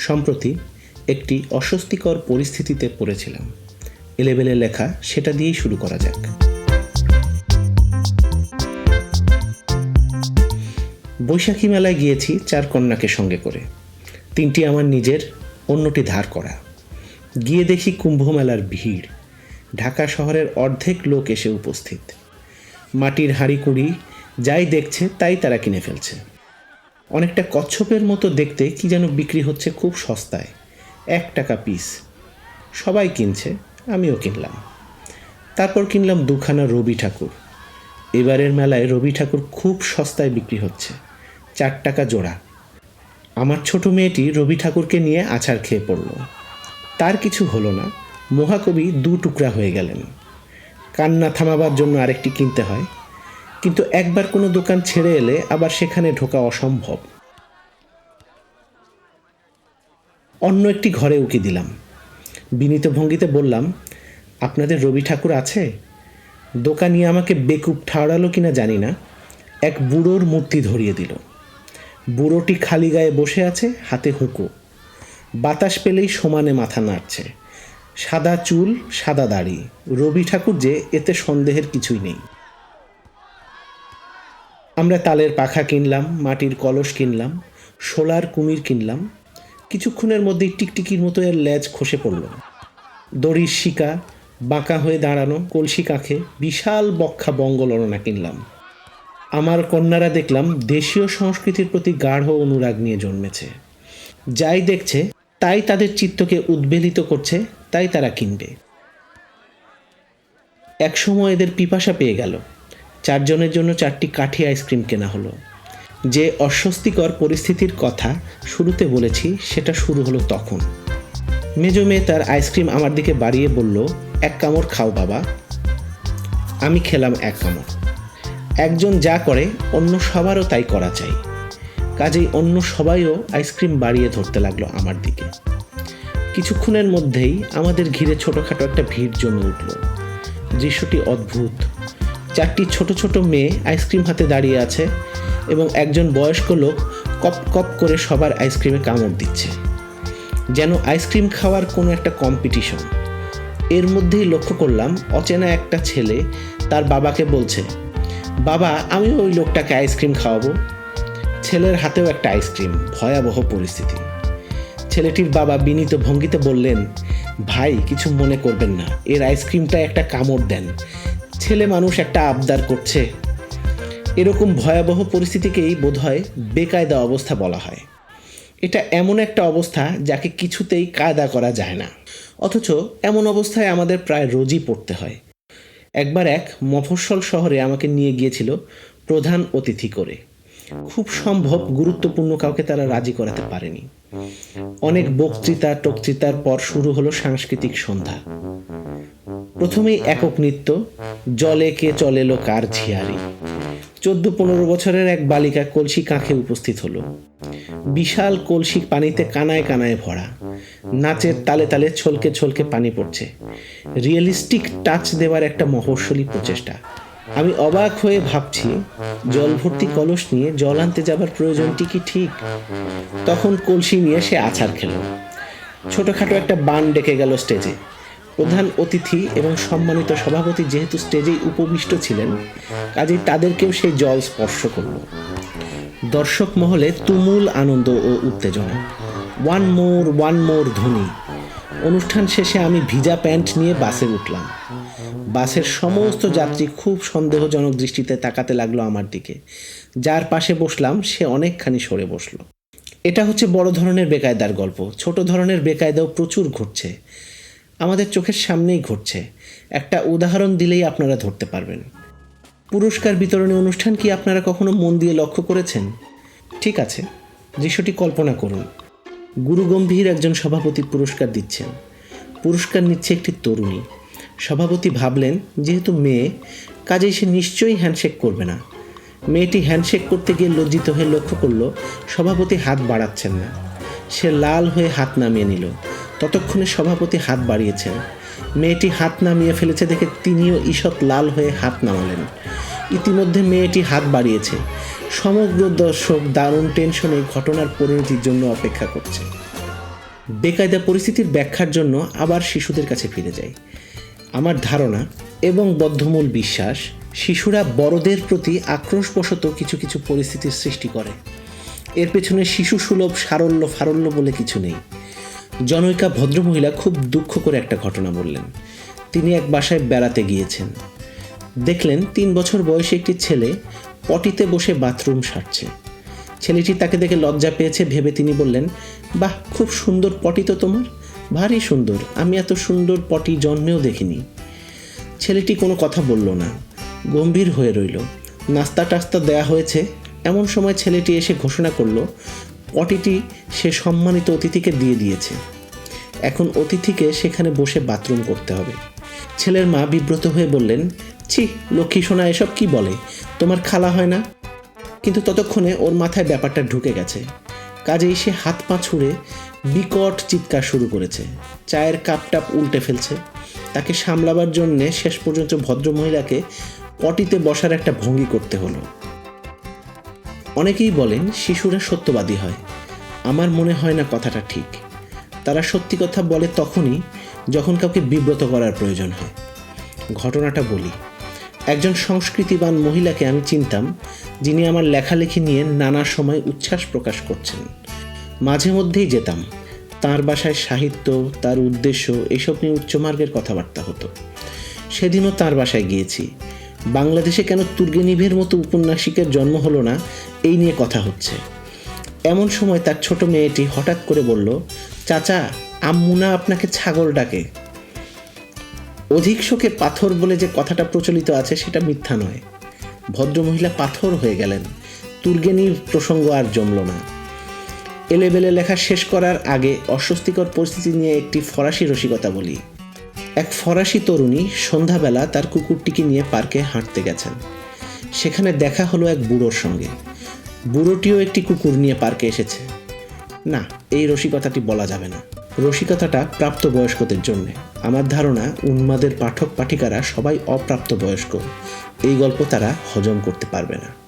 সম্প্রতি একটি অস্বস্তিকর পরিস্থিতিতে পড়েছিলাম। এলেবেলে লেখা সেটা দিয়েই শুরু করা যাক। বৈশাখী মেলায় গিয়েছি চার কন্যাকে সঙ্গে করে। তিনটি আমার নিজের, অন্যটি ধার করা। গিয়ে দেখি কুম্ভ মেলার ভিড়। ঢাকা শহরের অর্ধেক লোক এসে উপস্থিত। মাটির হাঁড়ি কুড়ি যাই দেখছে তাই তারা কিনে ফেলছে। অনেকটা কচ্ছপের মতো দেখতে কি যেন বিক্রি হচ্ছে খুব সস্তায়। এক টাকা পিস সবাই কিনছে, আমিও কিনলাম। তারপর কিনলাম দুখানা রবি ঠাকুর। এবারের মেলায় রবি ঠাকুর খুব সস্তায় বিক্রি হচ্ছে। চার টাকা জোড়া। আমার ছোট মেয়েটি রবি ঠাকুরকে নিয়ে আছাড় খেয়ে পড়ল। তার কিছু হলো না, মহাকবি দু টুকরা হয়ে গেলেন। কান্না থামাবার জন্য আরেকটি কিনতে হয়। কিন্তু একবার কোনো দোকান ছেড়ে এলে আবার সেখানে ঢোকা অসম্ভব। অন্য একটি ঘরে উকি দিলাম। বিনীত ভঙ্গিতে বললাম, আপনাদের রবি ঠাকুর আছে? দোকানি আমাকে বেকুব ঠাড়ালো কিনা জানি না। এক বুড়োর মূর্তি ধরিয়ে দিল। বুড়োটি খালি গায়ে বসে আছে, হাতে হুঁকো। বাতাস পেলেই সমানে মাথা নাড়ছে। সাদা চুল, সাদা দাড়ি। রবি ঠাকুর যে, এতে সন্দেহের কিছুই নেই। আমরা তালের পাখা কিনলাম, মাটির কলস কিনলাম সোলার কুমির কিনলাম। কিছুক্ষণের মধ্যেই টিকটিকির মতো এর লেজ খসে পড়ল। দড়ির শিকা, বাঁকা হয়ে দাঁড়ানো কলসি কাঁখে বিশাল বক্ষা বঙ্গলরণা কিনলাম। আমার কন্যারা দেখলাম দেশীয় সংস্কৃতির প্রতি গাঢ় অনুরাগ নিয়ে জন্মেছে। যাই দেখছে, তাই তাদের চিত্তকে উদ্বেলিত করছে, তাই তারা কিনবে। একসময় এদের পিপাসা পেয়ে গেল। চারজনের জন্য চারটি কাঠি আইসক্রিম কেনা হলো। যে অস্বস্তিকর পরিস্থিতির কথা শুরুতে বলেছি, সেটা শুরু হলো তখন। মেজো মেয়ে তার আইসক্রিম আমার দিকে বাড়িয়ে বলল, এক কামড় খাও বাবা। আমি খেলাম এক কামড়। একজন যা করে, অন্য সবারও তাই করা চাই। কাজেই অন্য সবাইও আইসক্রিম বাড়িয়ে ধরতে লাগল আমার দিকে। কিছুক্ষণের মধ্যেই আমাদের ঘিরে ছোটোখাটো একটা ভিড় জমে উঠল। দৃশ্যটি অদ্ভুত। চারটি ছোট ছোট মেয়ে আইসক্রিম হাতে দাঁড়িয়ে আছে এবং একজন বয়স্ক লোক কপ কপ করে সবার আইসক্রিমে কামড় দিচ্ছে। যেন আইসক্রিম খাওয়ার কোনো একটা কম্পিটিশন এর মধ্যেই লক্ষ্য করলাম, অচেনা একটা ছেলে তার বাবাকে বলছে, বাবা, আমি ওই লোকটাকে আইসক্রিম খাওয়াবো। ছেলের হাতেও একটা আইসক্রিম, ভয়াবহ পরিস্থিতি। ছেলেটির বাবা বিনীত ভঙ্গিতে বললেন, ভাই, কিছু মনে করবেন না, এর আইসক্রিমটা একটা কামড় দেন। ছেলে মানুষ একটা আবদার করছে। এরকম ভয়াবহ পরিস্থিতিকেই বোধহয় বেকায়দা অবস্থা বলা হয়। এটা এমন একটা অবস্থা যাকে কিছুতেই কায়দা করা যায় না। অথচ এমন অবস্থায় আমাদের প্রায় রোজই পড়তে হয়। একবার এক মফস্বল শহরে আমাকে নিয়ে গিয়েছিল প্রধান অতিথি করে। খুব সম্ভব গুরুত্বপূর্ণ কাউকে তারা রাজি করাতে পারেনি। অনেক বক্তৃতা, টক্তৃতার পর শুরু হলো সাংস্কৃতিক সন্ধ্যা। প্রথমেই একক নৃত্য, জলে কে চলেলো কার ঝিয়ারি। চোদ্দ পনেরো বছরের এক বালিকা কলসি কাঁখে উপস্থিত হলো। বিশাল কলসি পানিতে কানায় কানায় ভরা। নাচের তালে তালে ছলকে ছলকে পানি পড়ছে। রিয়েলিস্টিক টাচ দেওয়ার একটা মহর্ষলী প্রচেষ্টা। আমি অবাক হয়ে ভাবছি, জল ভর্তি কলস নিয়ে জল আনতে যাবার প্রয়োজনটি কি ঠিক? তখন কলসি নিয়ে সে আছাড় খেল। ছোটখাটো একটা বান ডেকে গেল স্টেজে। প্রধান অতিথি এবং সম্মানিত সভাপতি যেহেতু স্টেজেই উপবিষ্ট ছিলেন, কাজেই তাদেরকেও সেই জল স্পর্শ করল। দর্শক মহলে তুমুল আনন্দ ও উত্তেজনা। ওয়ান মোর ওয়ান মোর ধ্বনি। অনুষ্ঠান শেষে আমি ভিজা প্যান্ট নিয়ে বাসে উঠলাম। বাসের সমস্ত যাত্রী খুব সন্দেহজনক দৃষ্টিতে তাকাতে লাগল আমার দিকে। যার পাশে বসলাম, সে অনেকখানি সরে বসল। এটা হচ্ছে বড় ধরনের বেকায়দার গল্প। ছোট ধরনের বেকায়দাও প্রচুর ঘটছে। আমাদের চোখের সামনেই ঘটছে। একটা উদাহরণ দিলেই আপনারা ধরতে পারবেন। পুরস্কার বিতরণী অনুষ্ঠান কি আপনারা কখনো মন দিয়ে লক্ষ্য করেছেন? ঠিক আছে, দৃশ্যটি কল্পনা করুন। গুরু গম্ভীর একজন সভাপতি পুরস্কার দিচ্ছেন। পুরস্কার নিচ্ছে একটি তরুণী। সভাপতি ভাবলেন, যেহেতু মেয়ে, কাজেই সে নিশ্চয়ই হ্যান্ডশেক করবে না। মেয়েটি হ্যান্ডশেক করতে গিয়ে লজ্জিত হয়ে লক্ষ্য করল, সভাপতি হাত বাড়াচ্ছেন না। সে লাল হয়ে হাত নামিয়ে নিল। ততক্ষণে সভাপতি হাত বাড়িয়েছেন। মেয়েটি হাত নামিয়ে ফেলেছে দেখে তিনিও ঈষৎ লাল হয়ে হাত নামালেন। ইতিমধ্যে মেয়েটি হাত বাড়িয়েছে। সমগ্র দর্শক দারুণ টেনশনে ঘটনার পরিণতির জন্য অপেক্ষা করছে। বেকায়দা পরিস্থিতির ব্যাখ্যার জন্য আবার শিশুদের কাছে ফিরে যাই। আমার ধারণা এবং বদ্ধমূল বিশ্বাস, শিশুরা বড়দের প্রতি আক্রোশবশত কিছু কিছু পরিস্থিতির সৃষ্টি করে। এর পেছনে শিশু সুলভ সারল্য ফারল্য বলে কিছু নেই। জনৈকা ভদ্রমহিলা খুব দুঃখ করে একটা ঘটনা বললেন। তিনি এক বাসায় বেড়াতে গিয়েছেন। দেখলেন তিন বছর বয়সী একটি ছেলে পটিতে বসে বাথরুম সারছে। ছেলেটি তাকে দেখে লজ্জা পেয়েছে, ভেবে তিনি বললেন, বাহ, খুব সুন্দর পটি তো তোমার। ভারী সুন্দর। আমি এত সুন্দর পটি জন্মেও দেখিনি। ছেলেটি কোনো কথা বলল না। গম্ভীর হয়ে রইল। নাস্তা টাস্তা দেয়া হয়েছে। এমন সময় ছেলেটি এসে ঘোষণা করল পটিটি সে সম্মানিত অতিথিকে দিয়ে দিয়েছে। এখন অতিথিকে সেখানে বসে বাথরুম করতে হবে। ছেলের মা বিব্রত হয়ে বললেন, ছি, লক্ষ্মী সোনা, এসব কি বলে? তোমার খালা হয় না? কিন্তু ততক্ষণে ওর মাথায় ব্যাপারটা ঢুকে গেছে। কাজেই সে হাত পা ছুঁড়ে বিকট চিৎকার শুরু করেছে। চায়ের কাপ টাপ উল্টে ফেলছে। তাকে সামলাবার জন্যে শেষ পর্যন্ত ভদ্রমহিলাকে পটিতে বসার একটা ভঙ্গি করতে হলো। অনেকেই বলেন শিশুরা সত্যবাদী হয়। আমার মনে হয় না কথাটা ঠিক। তারা সত্যি কথা বলে তখনই যখন কাউকে বিব্রত করার প্রয়োজন হয়। ঘটনাটা বলি। একজন সংস্কৃতিবান মহিলাকে আমি চিনতাম, যিনি আমার লেখালেখি নিয়ে নানা সময় উচ্ছ্বাস প্রকাশ করছেন। মাঝে মধ্যেই যেতাম। তার বাসায় সাহিত্য, তার উদ্দেশ্য, এসব নিয়ে উচ্চমার্গের কথাবার্তা হতো। সেদিনও তার বাসায় গিয়েছি। বাংলাদেশে কেন তুর্গেনিভের মতো উপন্যাসিকের জন্ম হলো না, এই নিয়ে কথা হচ্ছে। এমন সময় তার ছোট মেয়েটি হঠাৎ করে বলল, চাচা আম্মুনা আপনাকে ছাগল ডাকে? অধিক শোকে পাথর বলে যে কথাটা প্রচলিত আছে সেটা মিথ্যা নয়। ভদ্রমহিলা পাথর হয়ে গেলেন। তুর্গেনি প্রসঙ্গ আর জমল না। এলেবেলে লেখা শেষ করার আগে অস্বস্তিকর পরিস্থিতি নিয়ে একটি ফরাসি রসিকতা বলি। এক ফরাসি তরুণী সন্ধ্যাবেলা তার কুকুরটিকে নিয়ে পার্কে হাঁটতে গেছেন। সেখানে দেখা হলো এক বুড়োর সঙ্গে। বুড়োটিও একটি কুকুর নিয়ে পার্কে এসেছে। না, এই রসিকতাটি বলা যাবে না। রসিকতাটা প্রাপ্তবয়স্কদের জন্য। আমার ধারণা, উন্মাদের পাঠক পাঠিকারা সবাই অপ্রাপ্তবয়স্ক। এই গল্প তারা হজম করতে পারবে না।